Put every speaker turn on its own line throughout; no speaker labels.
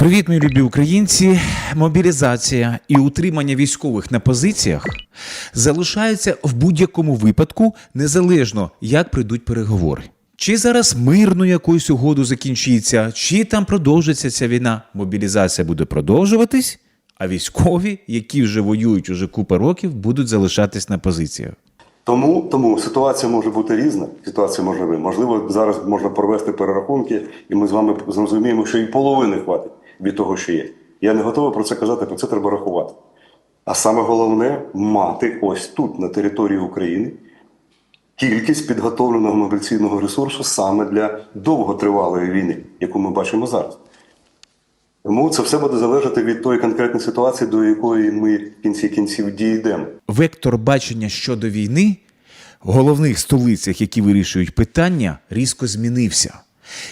Привіт, мої любі українці. Мобілізація і утримання військових на позиціях залишаються в будь-якому випадку, незалежно як прийдуть переговори. Чи зараз мирно якоюсь угоду закінчиться, чи там продовжиться ця війна. Мобілізація буде продовжуватись, а військові, які вже воюють уже купа років, будуть залишатись на позиціях.
Тому, тому ситуація може бути різна. Ситуація може бути. Можливо, зараз можна провести перерахунки, і ми з вами зрозуміємо, що і половини хватить від того, що є. Я не готовий про це казати, про це треба рахувати. А саме головне мати ось тут, на території України, кількість підготовленого мобіляційного ресурсу саме для довготривалої війни, яку ми бачимо зараз. Тому це все буде залежати від тої конкретної ситуації, до якої ми в кінці кінців дійдемо.
Вектор бачення щодо війни в головних столицях, які вирішують питання, різко змінився.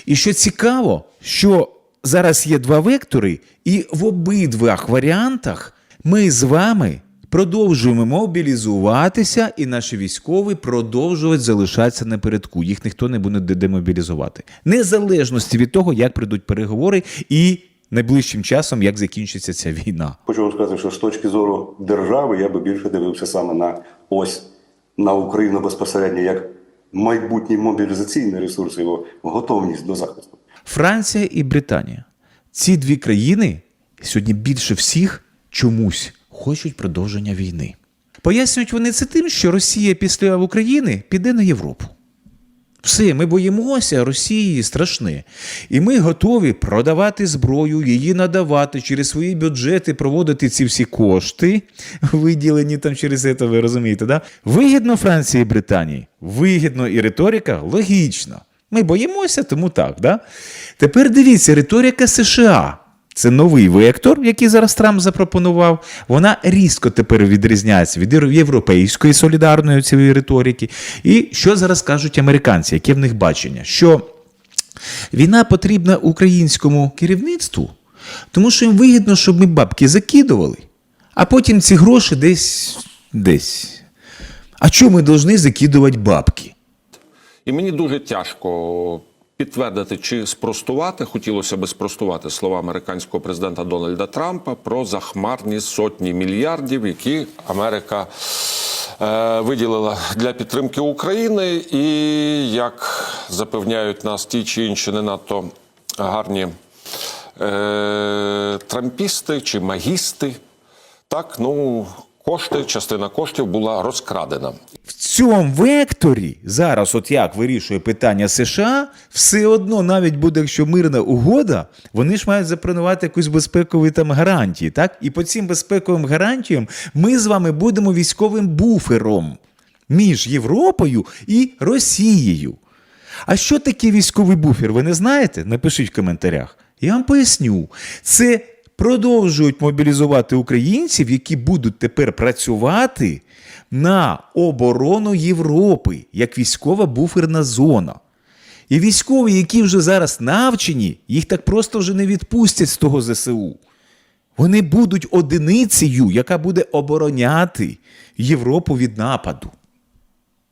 І що цікаво, що зараз є два вектори, і в обидвах варіантах ми з вами продовжуємо мобілізуватися, і наші військові продовжують залишатися напередку. Їх ніхто не буде демобілізувати. Незалежності від того, як прийдуть переговори, і найближчим часом як закінчиться ця війна.
Хочу вам сказати, що з точки зору держави я би більше дивився саме на ось на Україну безпосередньо як майбутній мобілізаційний ресурс, його готовність до захисту.
Франція і Британія. Ці дві країни сьогодні більше всіх чомусь хочуть продовження війни. Пояснюють вони це тим, що Росія після України піде на Європу. Все, ми боїмося Росії страшне. І ми готові продавати зброю, її надавати через свої бюджети, проводити ці всі кошти, виділені там через це, ви розумієте, да? Вигідно Франції і Британії. Вигідно і риторика логічно. Ми боїмося, тому так. Да? Тепер дивіться, риторика США. Це новий вектор, який зараз Трамп запропонував. Вона різко тепер відрізняється від європейської солідарної цієї риторики. І що зараз кажуть американці, яке в них бачення? Що війна потрібна українському керівництву, тому що їм вигідно, щоб ми бабки закидували, а потім ці гроші десь. десь. А чому ми повинні закидувати бабки?
І мені дуже тяжко підтвердити чи спростувати. Хотілося би спростувати слова американського президента Дональда Трампа про захмарні сотні мільярдів, які Америка е, виділила для підтримки України. І як запевняють нас ті чи інші не надто гарні е, трампісти чи магісти, так ну. Кошти, частина коштів була розкрадена.
В цьому векторі зараз, от як вирішує питання США, все одно, навіть буде, якщо мирна угода, вони ж мають запропонувати якусь безпекові там гарантії. Так? І по цим безпековим гарантіям ми з вами будемо військовим буфером між Європою і Росією. А що таке військовий буфер? Ви не знаєте? Напишіть в коментарях. Я вам поясню. Це продовжують мобілізувати українців, які будуть тепер працювати на оборону Європи як військова буферна зона. І військові, які вже зараз навчені, їх так просто вже не відпустять з того ЗСУ. Вони будуть одиницею, яка буде обороняти Європу від нападу.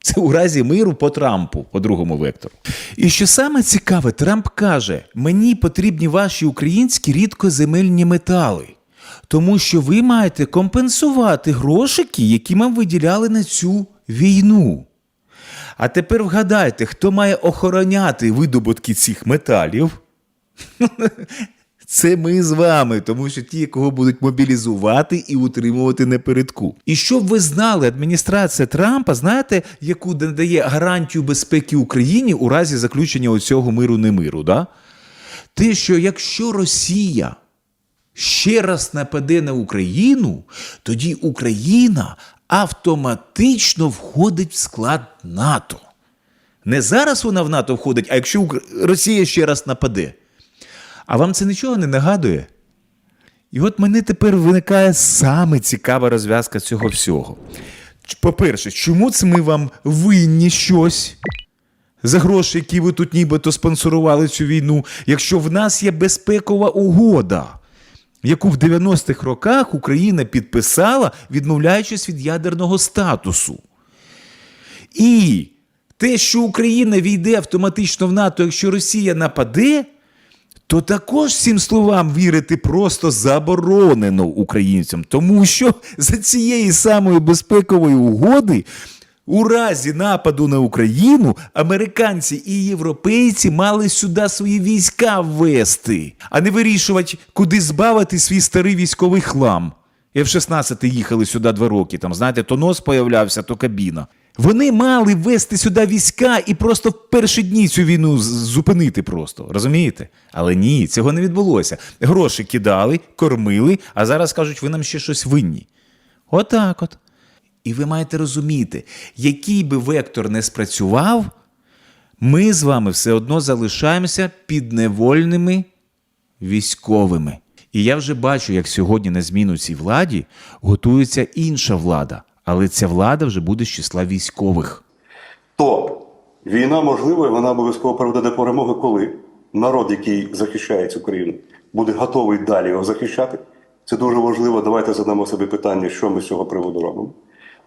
Це у разі миру по Трампу, по другому вектору. І що саме цікаве, Трамп каже: мені потрібні ваші українські рідкоземельні метали, тому що ви маєте компенсувати грошики, які ми виділяли на цю війну. А тепер вгадайте, хто має охороняти видобутки цих металів? Це ми з вами, тому що ті, кого будуть мобілізувати і утримувати напередку. І щоб ви знали, адміністрація Трампа, знаєте, яку надає гарантію безпеки Україні у разі заключення оцього миру не миру, да? Те, що якщо Росія ще раз нападе на Україну, тоді Україна автоматично входить в склад НАТО. Не зараз вона в НАТО входить, а якщо Росія ще раз нападе. А вам це нічого не нагадує? І от мене тепер виникає саме цікава розв'язка цього всього. По-перше, чому це ми вам винні щось за гроші, які ви тут нібито спонсорували цю війну, якщо в нас є безпекова угода, яку в 90-х роках Україна підписала, відмовляючись від ядерного статусу? І те, що Україна війде автоматично в НАТО, якщо Росія нападе, то також цим словам вірити просто заборонено українцям, тому що за цієї самої безпекової угоди. У разі нападу на Україну американці і європейці мали сюди свої війська ввести, а не вирішувати, куди збавити свій старий військовий хлам. F-16 їхали сюди два роки, там, знаєте, то нос появлявся, то кабіна. Вони мали ввести сюди війська і просто в перші дні цю війну зупинити просто. Розумієте? Але ні, цього не відбулося. Гроші кидали, кормили, а зараз кажуть, ви нам ще щось винні. Отак от. І ви маєте розуміти, який би вектор не спрацював, ми з вами все одно залишаємося підневольними військовими. І я вже бачу, як сьогодні на зміну цій владі готується інша влада, але ця влада вже буде з числа військових.
То війна можлива, і вона обов'язково приведе до перемоги, коли народ, який захищає цю країну, буде готовий далі його захищати. Це дуже важливо. Давайте задамо собі питання, що ми з цього приводу робимо.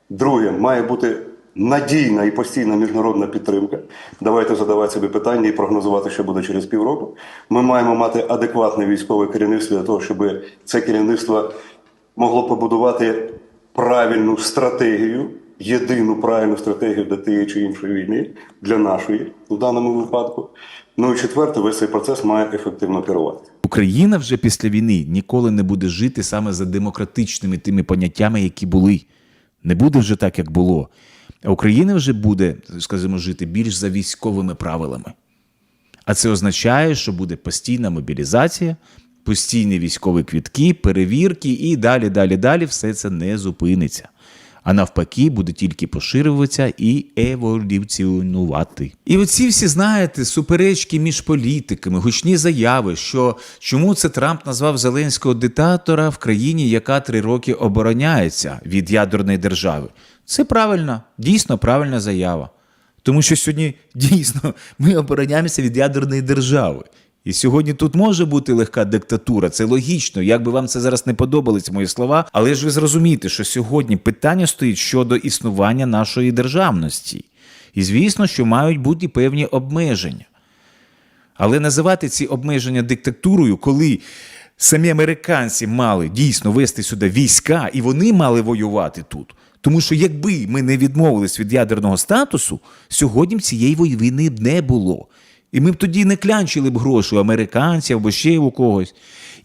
Друге, має бути надійна і постійна міжнародна підтримка. Давайте задавати собі питання і прогнозувати, що буде через півроку. Ми маємо мати адекватне військове керівництво для того, щоб це керівництво могло побудувати правильну стратегію, єдину правильну стратегію для тієї чи іншої війни, для нашої в даному випадку. Ну і четверте, весь цей процес має ефективно керувати.
Україна вже після війни ніколи не буде жити саме за демократичними тими поняттями, які були. Не буде вже так, як було. А Україна вже буде, скажімо, жити більш за військовими правилами. А це означає, що буде постійна мобілізація, постійні військові квітки, перевірки і далі, далі, далі все це не зупиниться. А навпаки, буде тільки поширюватися і еволюціонувати. І оці всі, знаєте, суперечки між політиками, гучні заяви, що чому це Трамп назвав Зеленського диктатора в країні, яка три роки обороняється від ядерної держави. Це правильна, дійсно правильна заява. Тому що сьогодні дійсно ми обороняємося від ядерної держави. І сьогодні тут може бути легка диктатура, це логічно. Як би вам це зараз не подобались мої слова, але ж ви зрозумієте, що сьогодні питання стоїть щодо існування нашої державності. І звісно, що мають бути певні обмеження. Але називати ці обмеження диктатурою, коли самі американці мали дійсно вести сюди війська, і вони мали воювати тут. Тому що якби ми не відмовились від ядерного статусу, сьогодні цієї війни б не було. І ми б тоді не клянчили б гроші у американців або ще у когось.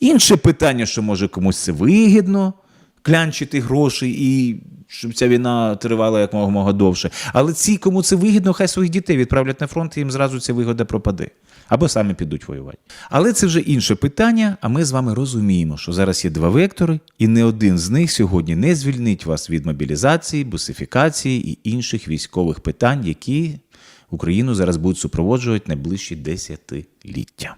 Інше питання, що може комусь це вигідно клянчити гроші і щоб ця війна тривала якомога довше. Але ці, кому це вигідно, хай своїх дітей відправлять на фронт, і їм зразу ця вигода пропаде. Або самі підуть воювати. Але це вже інше питання. А ми з вами розуміємо, що зараз є два вектори, і не один з них сьогодні не звільнить вас від мобілізації, бусифікації і інших військових питань, які Україну зараз будуть супроводжувати найближчі десятиліття.